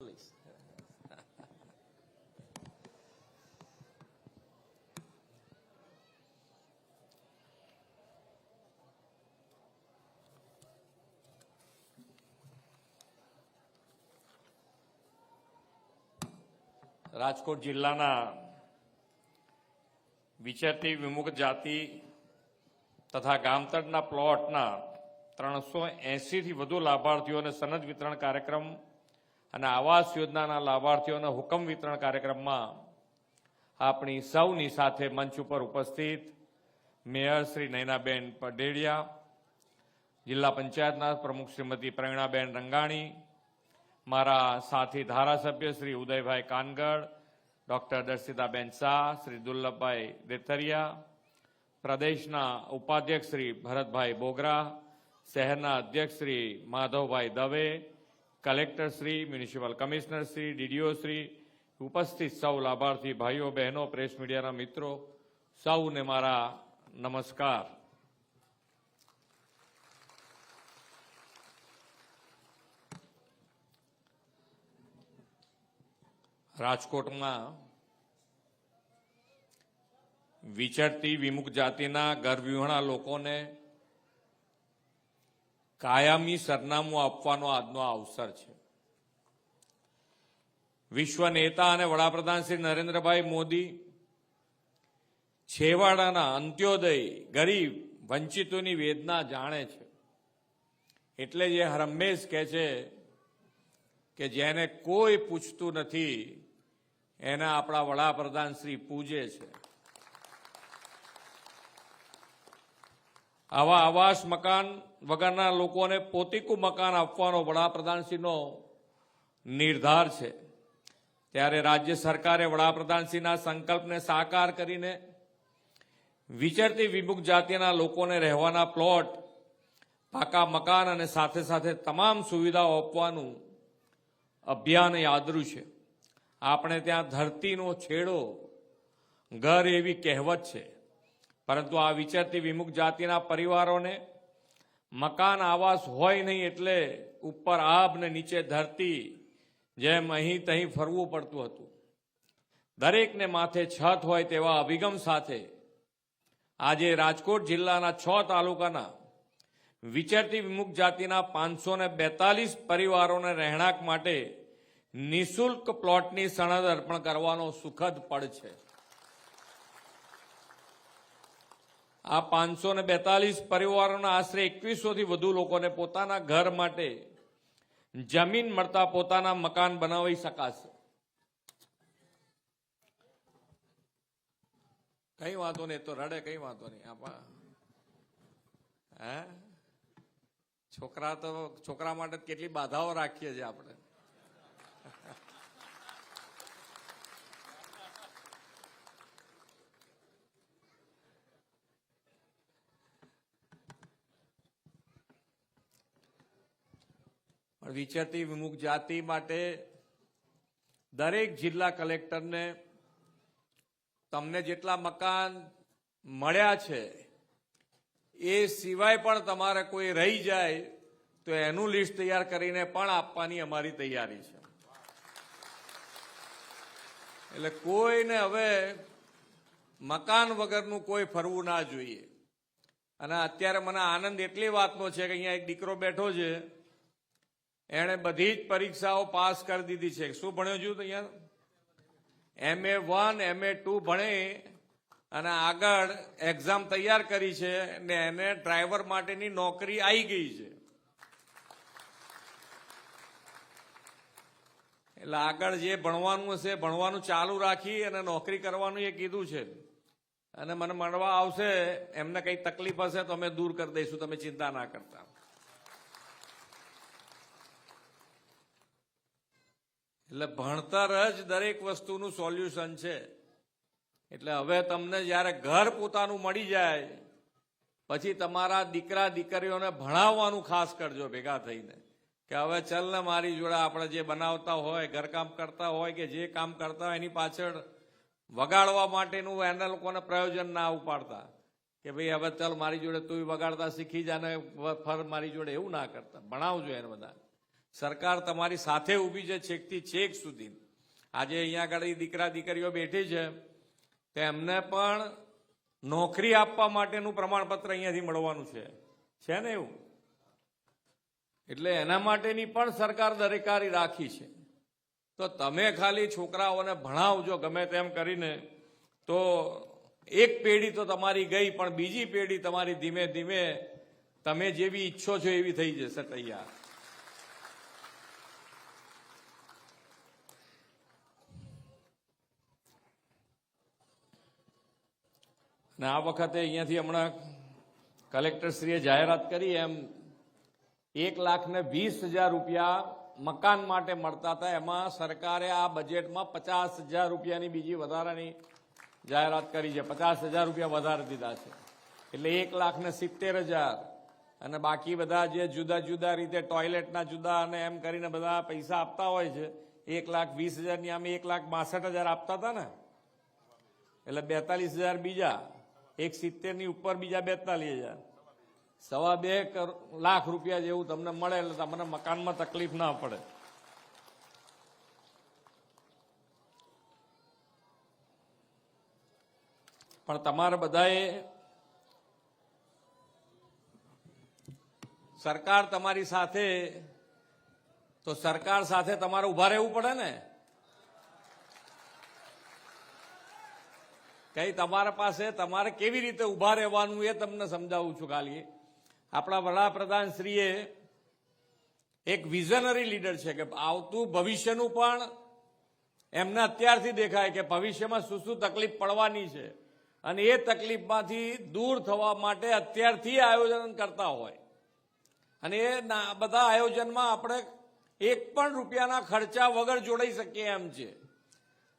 Please. Rajkot જિલ્લાના વિચરતી વિમુખ જાતિ તથા ગામતળના પ્લોટના ત્રણસો એસીથી વધુ લાભાર્થીઓને સનદ વિતરણ કાર્યક્રમ અને આવાસ યોજનાના લાભાર્થીઓના હુકમ વિતરણ કાર્યક્રમમાં આપણી સૌની સાથે મંચ ઉપર ઉપસ્થિત મેયર શ્રી નૈનાબેન પડેડિયા જિલ્લા પંચાયતના પ્રમુખ શ્રીમતી પ્રવીણાબેન રંગાણી, મારા સાથી ધારાસભ્ય શ્રી ઉદયભાઈ કાનગડ ડોક્ટર દર્શિતાબેન શાહ, શ્રી દુર્લભભાઈ દેથરિયા, પ્રદેશના ઉપાધ્યક્ષ શ્રી ભરતભાઈ બોગરા, શહેરના અધ્યક્ષ Shri Madhavbhai Dave collector Shri, municipal DDO Shri, ઉપસ્થિત સૌ લાભાર્થી ભાઈઓ, બહેનો, પ્રેસ મીડિયાના મિત્રો, સૌને મારા નમસ્કાર. રાજકોટમાં વિચરતી વિમુખ જાતિના ગરવિહોણા લોકોને કાયમી સરનામું આપવાનો આજનો અવસર છે. વિશ્વ નેતા અને વડાપ્રધાન શ્રી નરેન્દ્રભાઈ મોદી છેવાડાના અંત્યોદય ગરીબ વંચિતોની વેદના જાણે છે. એટલે જે હરમેશ કહે છે કે જેને કોઈ પૂછતું નથી, એને આપણા વડાપ્રધાન શ્રી પૂજે છે. આવા આવાસ મકાન વગરના લોકોને પોતીકું મકાન આપવાનો વડાપ્રધાનશ્રીનો નિર્ધાર છે. ત્યારે રાજ્ય સરકારે વડાપ્રધાનશ્રીના સંકલ્પને સાકાર કરીને વિચરતી વિમુખ જાતિના લોકોને રહેવાના પ્લોટ, પાકા મકાન અને સાથે સાથે તમામ સુવિધાઓ આપવાનું અભિયાન યાદરું છે. આપણે ત્યાં ધરતીનો છેડો, ઘર એવી કહેવત છે. પરંતુ આ વિચરતી વિમુખ જાતિના પરિવારોને મકાન આવાસ હોય નહીં એટલે ઉપર આભ ને નીચે ધરતી જેમ અહીં તહીં ફરવું પડતું હતું. દરેકને માથે છત હોય તેવા અભિગમ સાથે આજે રાજકોટ જિલ્લાના છ તાલુકાના વિચરતી વિમુખ જાતિના પાંચસો ને બેતાલીસ પરિવારોને રહેણાંક માટે નિઃશુલ્ક પ્લોટની સનદ અર્પણ કરવાનો સુખદ પડ છે. આ પાંચસો ને બેતાલીસ પરિવારોના આશરે એકવીસોથી વધુ લોકોને પોતાના ઘર માટે જમીન મળતા પોતાના મકાન બનાવી શકાશે. કઈ વાંધો નહીં તો રડે, કઈ વાંધો નહીં. આપા હે? છોકરા તો છોકરા માટે કેટલી બાધાઓ રાખીએ છીએ આપણે. પણ વિચરતી વિમુખ જાતિ માટે દરેક જિલ્લા કલેક્ટરને તમને જેટલા મકાન મળ્યા છે, એ સિવાય પણ તમારે કોઈ રહી જાય, તો એનું લિસ્ટ તૈયાર કરીને પણ આપવાની અમારી તૈયારી છે. એટલે કોઈને હવે મકાન વગરનું કોઈ ફરવું ના જોઈએ. અને અત્યારે મને આનંદ એટલી વાતનો છે કે અહીંયા એક દીકરો બેઠો છે એણે બધી જ પરીક્ષાઓ પાસ કરી દીધી છે. શું ભણ્યો છું અહીંયા? એમ એ વન એમ એ ટુ ભણે અને આગળ એક્ઝામ તૈયાર કરી છે ને એને ડ્રાઈવર માટેની નોકરી આવી ગઈ છે. એટલે આગળ જે ભણવાનું હશે, ભણવાનું ચાલુ રાખી અને નોકરી કરવાનું એ કીધું છે. અને મને મળવા આવશે, એમને કઈ તકલીફ હશે તો અમે દૂર કરી દઈશું, તમે ચિંતા ના કરતા. એટલે ભણતર જ દરેક વસ્તુનું સોલ્યુશન છે. એટલે હવે તમને જ્યારે ઘર પોતાનું મળી જાય, પછી તમારા દીકરા, દીકરીઓને ભણાવવાનું ખાસ કરજો ભેગા થઈને. કે હવે ચલ ને મારી જોડે આપણે જે બનાવતા હોય, ઘરકામ કરતા હોય કે જે કામ કરતા હોય, એની પાછળ વગાડવા માટેનું એના લોકોને પ્રયોજન ના ઉપાડતા. કે ભાઈ હવે ચાલ મારી જોડે તું વગાડતા શીખી જા ને ફર મારી જોડે એવું ના કરતા. ભણાવજો એને બધા. સરકાર તમારી સાથે ઊભી છે છેકથી છેક સુધી. આજે અહીંયા આગળ દીકરા દીકરીઓ બેઠી છે, તેમને પણ નોકરી આપવા માટેનું પ્રમાણપત્ર અહીંયાથી મળવાનું છે. છે ને એવું? એટલે એના માટેની પણ સરકાર દરેકારી રાખી છે. તો તમે ખાલી છોકરાઓને ભણાવજો ગમે તેમ કરીને, તો એક પેઢી તો તમારી ગઈ પણ બીજી પેઢી તમારી ધીમે ધીમે તમે જેવી ઈચ્છો છો એવી થઈ જશે તૈયાર. અને આ વખતે અહીંયાથી હમણાં કલેક્ટરશ્રીએ જાહેરાત કરી એમ એક લાખ ને વીસ હજાર રૂપિયા મકાન માટે મળતા હતા. એમાં સરકારે આ બજેટમાં પચાસ હજાર રૂપિયાની બીજી વધારાની જાહેરાત કરી છે. પચાસ હજાર રૂપિયા વધારે દીધા છે. એટલે એક લાખ ને સિત્તેર હજાર અને બાકી બધા જે જુદા જુદા રીતે ટોયલેટના જુદા અને એમ કરીને બધા પૈસા આપતા હોય છે, એક લાખ વીસ હજારની અમે એક લાખ બાસઠ હજાર આપતા હતા ને. એટલે બેતાલીસ હજાર બીજા. એક સિત્તેરની ઉપર બીજા બેતાલીસ હજાર સવા બે લાખ રૂપિયા જેવું તમને મળે એટલે તમને મકાનમાં તકલીફ ના પડે. પણ તમારે બધાએ સરકાર તમારી સાથે, તો સરકાર સાથે તમારે ઊભા રહેવું પડે ને? કઈ તમારા પાસે તમારે કેવી રીતે ઊભા રહેવાનું એ તમને સમજાવું છું ખાલી આપણા વડાપ્રધાન શ્રીએ એક વિઝનરી લીડર છે કે આવતું ભવિષ્યનું પણ એમને અત્યારથી દેખાય કે ભવિષ્યમાં શું શું તકલીફ પડવાની છે અને એ તકલીફમાંથી દૂર થવા માટે અત્યારથી આયોજન કરતા હોય. અને એ બધા આયોજનમાં આપણે એક પણ રૂપિયાના ખર્ચા વગર જોડાઈ શકીએ એમ છે.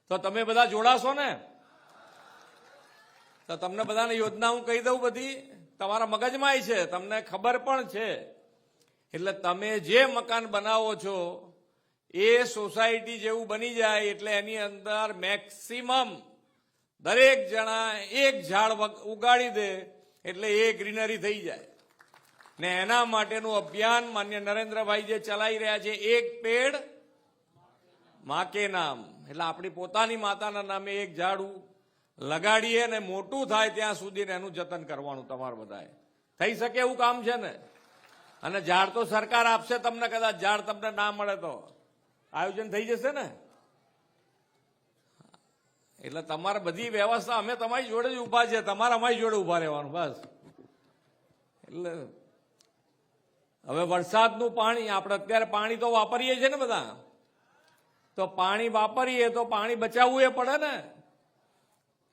તો તમે બધા જોડાશો ને? તો તમને બધાને યોજના હું કહી દઉં બધી. તમારા મગજમાંય છે. તમને ખબર પણ છે. એટલે તમે જે મકાન બનાવો છો, એ સોસાયટી જેવું બની જાય એટલે એની અંદર મેક્સિમમ દરેક જણા એક ઝાડ ઉગાડી દે એટલે એ ગ્રીનરી થઈ જાય. ને એના માટેનું અભિયાન માન્ય નરેન્દ્રભાઈ જે ચલાવી રહ્યા છે, એક પેડ માકે નામ. એટલે આપણી પોતાની માતાના નામે એક ઝાડ લગાડીએ ને મોટું થાય ત્યાં સુધી એનું જતન કરવાનું તમારે બધાએ. થઈ શકે એવું કામ છે ને? અને ઝાડ તો સરકાર આપશે તમને કદાચ ઝાડ તમને ના મળે તો. આયોજન થઈ જશે ને? એટલે તમારે બધી વ્યવસ્થા, અમે તમારી જોડે જ ઊભા છે તમારે અમારી જોડે ઊભા રહેવાનું, બસ. એટલે હવે વરસાદનું પાણી, આપણે અત્યારે પાણી તો વાપરીએ છીએ ને બધા. તો પાણી વાપરીએ તો પાણી બચાવવું એ પડે ને?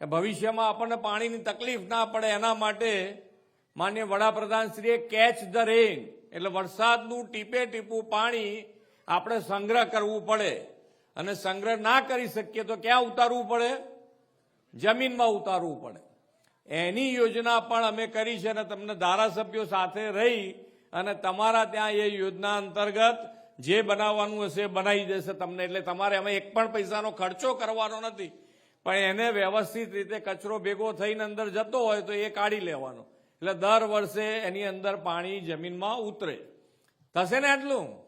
કે ભવિષ્યમાં આપણને પાણીની તકલીફ ના પડે એના માટે માન્ય વડાપ્રધાનશ્રીએ કેચ ધ રેન એટલે વરસાદનું ટીપે ટીપું પાણી આપણે સંગ્રહ કરવું પડે. અને સંગ્રહ ના કરી શકીએ તો ક્યાં ઉતારવું પડે? જમીનમાં ઉતારવું પડે. એની યોજના પણ અમે કરી છે અને તમને ધારાસભ્યો સાથે રહી અને તમારા ત્યાં એ યોજના અંતર્ગત જે બનાવવાનું હશે બનાવી દેશે તમને. એટલે તમારે અમે એક પણ પૈસાનો ખર્ચો કરવાનો નથી. પણ એને વ્યવસ્થિત રીતે કચરો ભેગો થઈને અંદર જતો હોય તો એ કાઢી લેવાનો. એટલે દર વર્ષે એની અંદર પાણી જમીનમાં ઉતરે. થશે ને આટલું?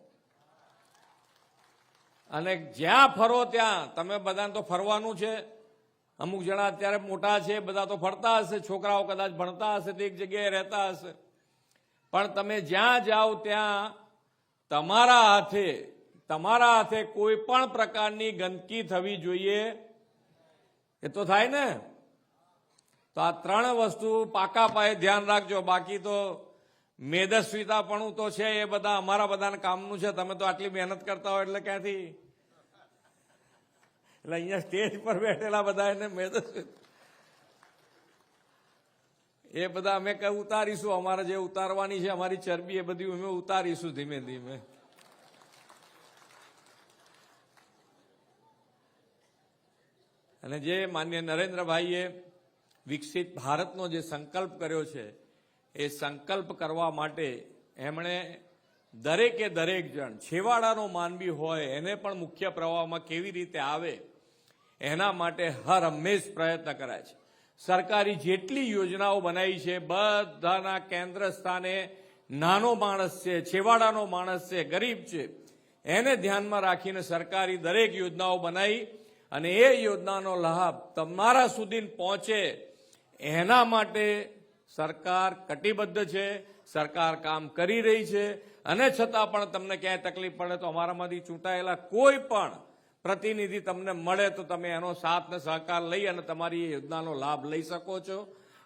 અને જ્યાં ફરો ત્યાં, તમે બધાને તો ફરવાનું છે. અમુક જણા અત્યારે મોટા છે, બધા તો ફરતા હશે, છોકરાઓ કદાચ ભણતા હશે, તો એક જગ્યાએ રહેતા હશે. પણ તમે જ્યાં જાઓ ત્યાં, તમારા હાથે તમારા હાથે કોઈ પણ પ્રકારની ગંદકી થવી જોઈએ. એ તો થાય ને? તો આ ત્રણ વસ્તુ પાકા પાયે ધ્યાન રાખજો. બાકી તો મેદસ્વીતાપણું તો છે એ બધા, અમારા બધાના કામનું છે. તમે તો આટલી મહેનત કરતા હોય એટલે ક્યાંથી? એટલે અહીંયા સ્ટેજ પર બેઠેલા બધા એને મેદસ્વી, એ બધા અમે કઈ ઉતારીશું? અમારે જે ઉતારવાની છે, અમારી ચરબી એ બધી અમે ઉતારીશું ધીમે ધીમે. અને જે માન્ય નરેન્દ્રભાઈએ વિકસિત ભારતનો જે સંકલ્પ કર્યો છે, એ સંકલ્પ કરવા માટે એમણે દરેકે દરેક જણ, છેવાડાનો માનવી હોય, એને પણ મુખ્ય પ્રવાહમાં કેવી રીતે આવે, એના માટે હર હંમેશ પ્રયત્ન કરાય છે. સરકારી જેટલી યોજનાઓ બનાવી છે, બધાના કેન્દ્ર સ્થાને નાનો માણસ છે, છેવાડાનો માણસ છે, ગરીબ છે, એને ધ્યાનમાં રાખીને સરકારી દરેક યોજનાઓ બનાવી અને એ યોજનાનો લાભ તમારા સુધી પહોંચે. એના માટે સરકાર કટિબદ્ધ છે, સરકાર કામ કરી રહી છે, અને છતાં પણ તમને ક્યાંય તકલીફ પડે તો અમારામાંથી ચૂંટાયેલા કોઈ પણ પ્રતિનિધિ તમને મળે તો તમે એનો સાથ ને સહકાર લઈ અને તમારી એ યોજનાનો લાભ લઈ શકો છો.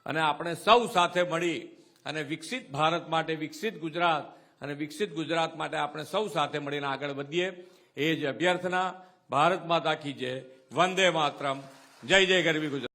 અને આપણે સૌ સાથે મળી અને વિકસિત ભારત માટે, વિકસિત ગુજરાત અને વિકસિત ગુજરાત માટે આપણે સૌ સાથે મળીને આગળ વધીએ. એ જ અભ્યર્થના ભારત માતા કી જય. વંદે માતરમ. જય જય ગરવી ગુજરાત